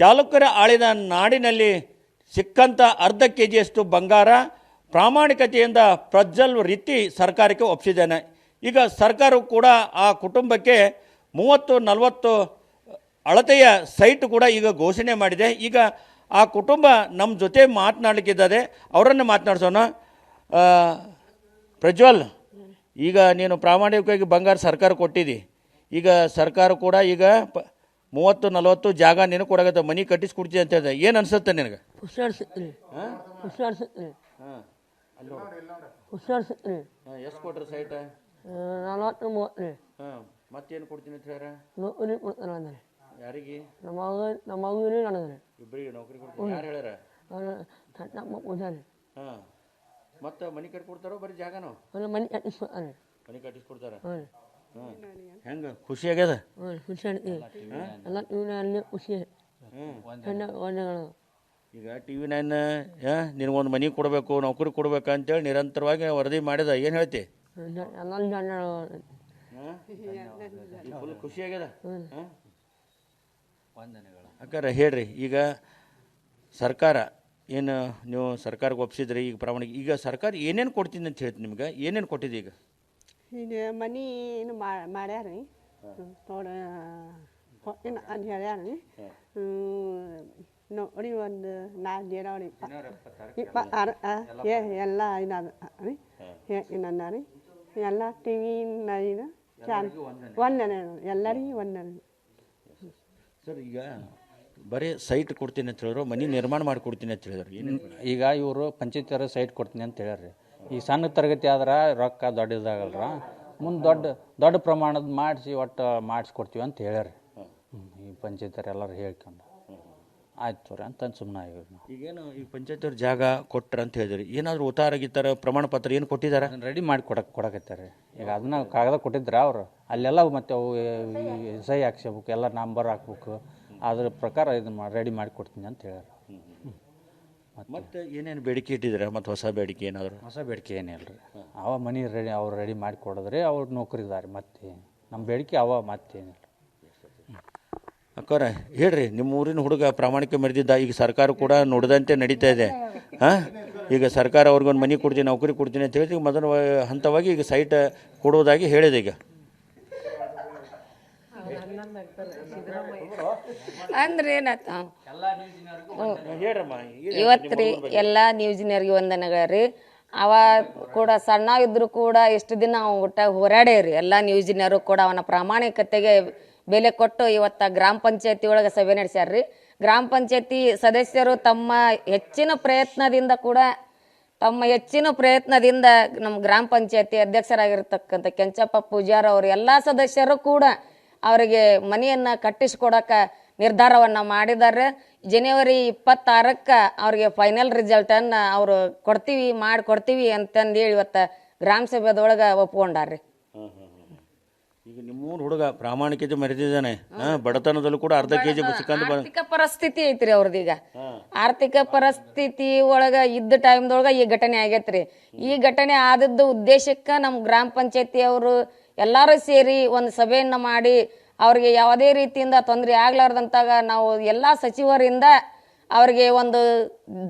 ಚಾಲುಕ್ಯರ ಆಳಿದ ನಾಡಿನಲ್ಲಿ ಸಿಕ್ಕಂಥ ಅರ್ಧ ಕೆ ಜಿಯಷ್ಟು ಬಂಗಾರ ಪ್ರಾಮಾಣಿಕತೆಯಿಂದ ಪ್ರಜ್ವಲ್ ರೀತಿ ಸರ್ಕಾರಕ್ಕೆ ಒಪ್ಪಿಸಿದ್ದೇನೆ ಈಗ ಸರ್ಕಾರವು ಕೂಡ ಆ ಕುಟುಂಬಕ್ಕೆ ಮೂವತ್ತು, ನಲವತ್ತು ಅಳತೆಯ ಸೈಟ್ ಕೂಡ ಈಗ ಘೋಷಣೆ ಮಾಡಿದೆ. ಈಗ ಆ ಕುಟುಂಬ ನಮ್ಮ ಜೊತೆ ಮಾತನಾಡಲಿಕ್ಕಿದ್ದಾರೆ. ಅವರನ್ನು ಮಾತನಾಡಿಸೋಣ. ಪ್ರಜ್ವಲ್, ಈಗ ನೀನು ಪ್ರಾಮಾಣಿಕವಾಗಿ ಬಂಗಾರ ಸರ್ಕಾರ ಕೊಟ್ಟಿದ್ದಿ ಈಗ ಸರ್ಕಾರ ಕೂಡ ಈಗ ಮೂವತ್ತು ನಲವತ್ತು ಜಾಗ ನೀನು ಕೊಡಗತ್ತ ಮನೆ ಕೊಡ್ತಿ ಅಂತ ಹೇಳಿದೆ. ಏನು ಅನ್ಸುತ್ತೆ ನಿನಗೆ? ಹಾಂ? ಎಷ್ಟು ಕೊಟ್ರಿ ಸೈಟ್ ನಲ್ವತ್ತು ಮೂವತ್ತು. ಹಾಂ ಮತ್ತೇನು ಕೊಡ್ತೀನಿ ಅಂತ ಹೇಳ್ಯಾರ ನೌಕರಿ ಕೊಡ್ತಾನೆ ಅಂದ್ರೆ ಯಾರಿಗೆ? ನಮ್ಮ ಮಗ ನಮ್ಮ ಮಗನೇ ನನಗೆ. ಇಬ್ಬರಿಗೆ ನೌಕರಿ ಕೊಡ್ತೀನಿ ಯಾರು ಹೇಳ್ಯಾರ? ನಮ್ಮ ಪೂಜಾರಿ. ಹಾಂ. ಮತ್ತೆ ಮನೆ ಕಟ್ಟಿ ಕೊಡ್ತಾರೋ ಬರೀ ಜಾಗನೋ? ಮನೆ ಕಟ್ಟಿಸ್ಕೊಡ್ತಾರೆ ಮನೆ ಕಟ್ಟಿಸ್ಕೊಡ್ತಾರ? ಹಾಂ. ಹೆಂಗೆ? ಖುಷಿ ಆಗ್ಯದ? ಹ್ಞೂ ಹುಷಾರ್ ಎಲ್ಲ ಖುಷಿ. ಹ್ಞೂ ಹೆಣ್ಣು ವಂದಗಳು ಈಗ ಟಿ ವಿ ನೈನ್ ನಿನಗೊಂದು ಮನೆ ಕೊಡಬೇಕು ನೌಕರಿ ಕೊಡ್ಬೇಕು ಅಂತೇಳಿ ನಿರಂತರವಾಗಿ ವರದಿ ಮಾಡಿದ. ಏನು ಹೇಳ್ತಿ? ಎಲ್ಲ ಜನ ಫುಲ್ ಖುಷಿ ಆಗ್ಯದ? ಅಕ್ಕಾರ ಹೇಳ್ರಿ ಈಗ ಸರ್ಕಾರ ಏನು ನೀವು ಸರ್ಕಾರಕ್ಕೆ ಒಪ್ಸಿದ್ರಿ ಈಗ ಪ್ರಾಮಾಣಿಕ ಈಗ ಸರ್ಕಾರ ಏನೇನು ಕೊಡ್ತೀನಿ ಅಂತ ಹೇಳ್ತೀನಿ ನಿಮ್ಗೆ? ಏನೇನು ಕೊಟ್ಟಿದೆ ಈಗ? ಈಗ ಮನಿ ಏನು ಮಾಡ್ಯಾರ ರೀ ತೋಡ ಏನು ಅಂತ ಹೇಳ್ಯಾರ ರೀ ನೋಡಿ ಒಂದು ನಾಲ್ಕು ಜನ ರೀ ಆರು ಎಲ್ಲ ಇದಾದ ರೀ ಏನನ್ನ ರೀ ಎಲ್ಲ ಟಿ ವಿ ಇದು ಚಾನ್ ಒಂದನೇ ಎಲ್ಲರಿಗೂ ಒಂದನೇ ಸರ್ ಈಗ ಬರೀ ಸೈಟ್ ಕೊಡ್ತೀನಿ ಅಂತ ಹೇಳಿದ್ರು ಮನೆ ನಿರ್ಮಾಣ ಮಾಡಿ ಕೊಡ್ತೀನಿ ಅಂತ ಹೇಳಿದ್ರು. ಈಗ ಇವರು ಪಂಚಾಯತ್ ಸೈಟ್ ಕೊಡ್ತೀನಿ ಅಂತ ಹೇಳ್ಯಾರ ಈ ಸಣ್ಣ ತರಗತಿ ಆದ್ರೆ ರೊಕ್ಕ ದೊಡ್ಡದಾಗಲ್ರ ಮುಂದೆ ದೊಡ್ಡ ದೊಡ್ಡ ಪ್ರಮಾಣದ ಮಾಡಿಸಿ ಒಟ್ಟು ಮಾಡಿಸ್ಕೊಡ್ತೀವಿ ಅಂತ ಹೇಳ್ಯಾರ ಈ ಪಂಚಾಯತಿಯವ್ರು ಎಲ್ಲರೂ ಹೇಳ್ಕೊಂಡು. ಆಯ್ತು ತೋರಿ ಅಂತ ಸುಮ್ಮನೆ ಆಗಿವಿ ನಾವು. ಈಗೇನು ಈ ಪಂಚಾಯತ್ ಅವ್ರ ಜಾಗ ಕೊಟ್ರ ಅಂತ ಹೇಳಿದ್ರಿ. ಏನಾದರೂ ಉತ್ತಾರ ಗೀತಾರ ಪ್ರಮಾಣ ಪತ್ರ ಏನು ಕೊಟ್ಟಿದಾರ? ಅದನ್ನ ರೆಡಿ ಮಾಡಿ ಕೊಡಕ್ಕೆ ಕೊಡಕತ್ತಾರೆ ಈಗ ಅದನ್ನ ಕಾಗದ ಕೊಟ್ಟಿದ್ರ ಅವರು. ಅಲ್ಲೆಲ್ಲ ಮತ್ತೆ ಅವು ಸಹಿ ಹಾಕ್ಸ್ಬೇಕು ಎಲ್ಲ ನಂಬರ್ ಹಾಕ್ಬೇಕು. ಅದ್ರ ಪ್ರಕಾರ ಇದನ್ನ ರೆಡಿ ಮಾಡಿ ಕೊಡ್ತೀನಿ ಅಂತ ಹೇಳ್ಯಾರ. ಮತ್ತೆ ಏನೇನು ಬೇಡಿಕೆ ಇಟ್ಟಿದ್ದೀರಾ? ಮತ್ತೆ ಹೊಸ ಬೇಡಿಕೆ ಏನಾದರೂ? ಹೊಸ ಬೇಡಿಕೆ ಏನಿಲ್ಲ ರೀ ಅವ ಮನಿ ರೆಡಿ ಅವ್ರು ರೆಡಿ ಮಾಡಿ ಕೊಡಿದ್ರೆ ಅವ್ರು ನೌಕರಿದಾರೆ ಮತ್ತೆ ನಮ್ಮ ಬೇಡಿಕೆ ಅವ ಮತ್ತೇನಿಲ್ಲ ಅಕ್ಕೋರ ಹೇಳ್ರಿ ನಿಮ್ಮ ಊರಿನ ಹುಡುಗ ಪ್ರಾಮಾಣಿಕ ಮೆರೆದಿದ್ದ ಈಗ ಸರ್ಕಾರ ಕೂಡ ನೋಡಿದಂತೆ ನಡೀತಾ ಇದೆ. ಹಾಂ? ಈಗ ಸರ್ಕಾರ ಅವ್ರಿಗೊಂದು ಮನೆ ಕೊಡ್ತೀನಿ ನೌಕರಿ ಕೊಡ್ತೀನಿ ಅಂತ ಹೇಳಿ ಮೊದಲ ಹಂತವಾಗಿ ಈಗ ಸೈಟ್ ಕೊಡುವುದಾಗಿ ಹೇಳಿದೆ ಈಗ. ಅಂದ್ರೆ ಏನಾಯ್ತು ಇವತ್ತು ರೀ ಎಲ್ಲ ನ್ಯೂಜಿನಿಯರ್ಗೆ ವಂದನೆಗಳ ರೀ. ಅವ ಕೂಡ ಸಣ್ಣ ಇದ್ರು ಕೂಡ ಎಷ್ಟು ದಿನ ಅವ ಒಟ್ಟ ರೀ ಎಲ್ಲ ನ್ಯೂಜಿನಿಯರು ಕೂಡ ಅವನ ಪ್ರಾಮಾಣಿಕತೆಗೆ ಬೆಲೆ ಕೊಟ್ಟು ಇವತ್ತ ಗ್ರಾಮ ಪಂಚಾಯತಿ ಒಳಗೆ ಸಭೆ ನಡೆಸ್ಯಾರ್ರಿ. ಗ್ರಾಮ ಪಂಚಾಯತಿ ಸದಸ್ಯರು ತಮ್ಮ ಹೆಚ್ಚಿನ ಪ್ರಯತ್ನದಿಂದ ಕೂಡ ತಮ್ಮ ಹೆಚ್ಚಿನ ಪ್ರಯತ್ನದಿಂದ ನಮ್ಮ ಗ್ರಾಮ ಪಂಚಾಯತಿ ಅಧ್ಯಕ್ಷರಾಗಿರ್ತಕ್ಕಂಥ ಕೆಂಚಪ್ಪ ಪೂಜಾರ ಅವರು ಎಲ್ಲ ಸದಸ್ಯರು ಕೂಡ ಅವರಿಗೆ ಮನೆಯನ್ನು ಕಟ್ಟಿಸಿಕೊಡೋಕೆ ನಿರ್ಧಾರವನ್ನ ಮಾಡಿದ್ದಾರೆ. ಜನವರಿ ಇಪ್ಪತ್ತಾರಕ್ಕೆ ಅವ್ರಿಗೆ ಫೈನಲ್ ರಿಸಲ್ಟನ್ನು ಅವರು ಕೊಡ್ತೀವಿ ಮಾಡಿ ಕೊಡ್ತೀವಿ ಅಂತಂದೇಳಿ ಇವತ್ತು ಗ್ರಾಮ ಸಭೆದೊಳಗೆ ಒಪ್ಕೊಂಡಾರ್ರಿ. ಈಗ ನಿಮ್ಮೂರು ಹುಡುಗ ಪ್ರಾಮಾಣಿಕತೆ ಮರೆತಿದ್ದಾನೆ ಬಡತನದಲ್ಲೂ ಕೂಡ ಅರ್ಧ ಕೆ ಜಿ ಸಿಕ್ಕಂದು ಬ ಆರ್ಥಿಕ ಪರಿಸ್ಥಿತಿ ಐತ್ರಿ ಅವ್ರದೀಗ ಆರ್ಥಿಕ ಪರಿಸ್ಥಿತಿ ಒಳಗ ಇದ್ದ ಟೈಮ್ದೊಳಗ ಈ ಘಟನೆ ಆಗೈತ್ರಿ. ಈ ಘಟನೆ ಆದದ್ದು ಉದ್ದೇಶಕ್ಕ ನಮ್ಮ ಗ್ರಾಮ ಪಂಚಾಯತಿ ಅವರು ಎಲ್ಲಾರು ಸೇರಿ ಒಂದು ಸಭೆಯನ್ನು ಮಾಡಿ ಅವರಿಗೆ ಯಾವುದೇ ರೀತಿಯಿಂದ ತೊಂದರೆ ಆಗ್ಲಾರ್ದಂತಾಗ ನಾವು ಎಲ್ಲ ಸಚಿವರಿಂದ ಅವರಿಗೆ ಒಂದು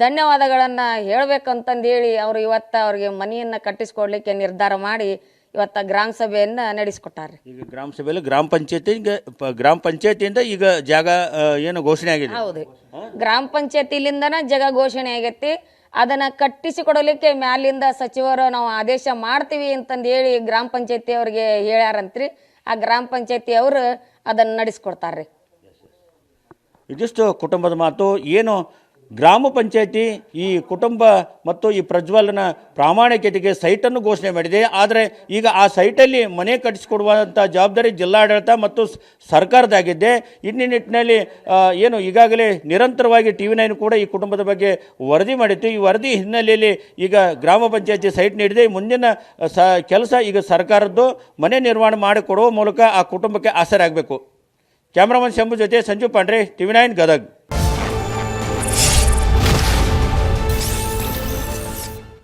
ಧನ್ಯವಾದಗಳನ್ನು ಹೇಳಬೇಕಂತಂದೇಳಿ ಅವರು ಇವತ್ತು ಅವರಿಗೆ ಮನೆಯನ್ನು ಕಟ್ಟಿಸ್ಕೊಡ್ಲಿಕ್ಕೆ ನಿರ್ಧಾರ ಮಾಡಿ ಇವತ್ತ ಗ್ರಾಮ ಸಭೆಯನ್ನ ನಡೆಸಿಕೊಟ್ಟಾರೆ ಈಗ ಗ್ರಾಮ ಸಭೆಯಲ್ಲಿ ಗ್ರಾಮ ಪಂಚಾಯತಿ ಗ್ರಾಮ ಪಂಚಾಯತಿಯಿಂದ ಈಗ ಜಾಗ ಏನು ಘೋಷಣೆ ಆಗಿದೆ? ಹೌದು ಗ್ರಾಮ ಪಂಚಾಯತಿಲಿಂದನ ಜಗ ಘೋಷಣೆ ಆಗೈತಿ. ಅದನ್ನ ಕಟ್ಟಿಸಿಕೊಡಲಿಕ್ಕೆ ಮ್ಯಾಲಿಂದ ಸಚಿವರು ನಾವು ಆದೇಶ ಮಾಡ್ತೀವಿ ಅಂತಂದು ಹೇಳಿ ಗ್ರಾಮ ಪಂಚಾಯತಿ ಅವ್ರಿಗೆ ಹೇಳ್ಯಾರಂತ್ರಿ. ಆ ಗ್ರಾಮ ಪಂಚಾಯತಿ ಅವರು ಅದನ್ನ ನಡೆಸ್ಕೊಡ್ತಾರ್ರಿ. ಇದಿಷ್ಟು ಕುಟುಂಬದ ಮಾತು. ಏನು ಗ್ರಾಮ ಪಂಚಾಯತಿ ಈ ಕುಟುಂಬ ಮತ್ತು ಈ ಪ್ರಜ್ವಲನ ಪ್ರಾಮಾಣಿಕತೆಗೆ ಸೈಟನ್ನು ಘೋಷಣೆ ಮಾಡಿದೆ. ಆದರೆ ಈಗ ಆ ಸೈಟಲ್ಲಿ ಮನೆ ಕಟ್ಟಿಸಿಕೊಡುವಂಥ ಜವಾಬ್ದಾರಿ ಜಿಲ್ಲಾಡಳಿತ ಮತ್ತು ಸರ್ಕಾರದಾಗಿದ್ದೆ ಇನ್ನು ನಿಟ್ಟಿನಲ್ಲಿ ಏನು ಈಗಾಗಲೇ ನಿರಂತರವಾಗಿ ಟಿ ವಿ ನೈನ್ ಕೂಡ ಈ ಕುಟುಂಬದ ಬಗ್ಗೆ ವರದಿ ಮಾಡಿತ್ತು. ಈ ವರದಿ ಹಿನ್ನೆಲೆಯಲ್ಲಿ ಈಗ ಗ್ರಾಮ ಪಂಚಾಯತಿ ಸೈಟ್ ನೀಡಿದೆ. ಮುಂದಿನ ಸ, ಕೆಲಸ ಈಗ ಸರ್ಕಾರದ್ದು. ಮನೆ ನಿರ್ಮಾಣ ಮಾಡಿಕೊಡುವ ಮೂಲಕ ಆ ಕುಟುಂಬಕ್ಕೆ ಆಸರಾಗಬೇಕು ಕ್ಯಾಮ್ರಾಮನ್ ಶಂಭು ಜೊತೆ Sanju Pandre, T V nine Gadag.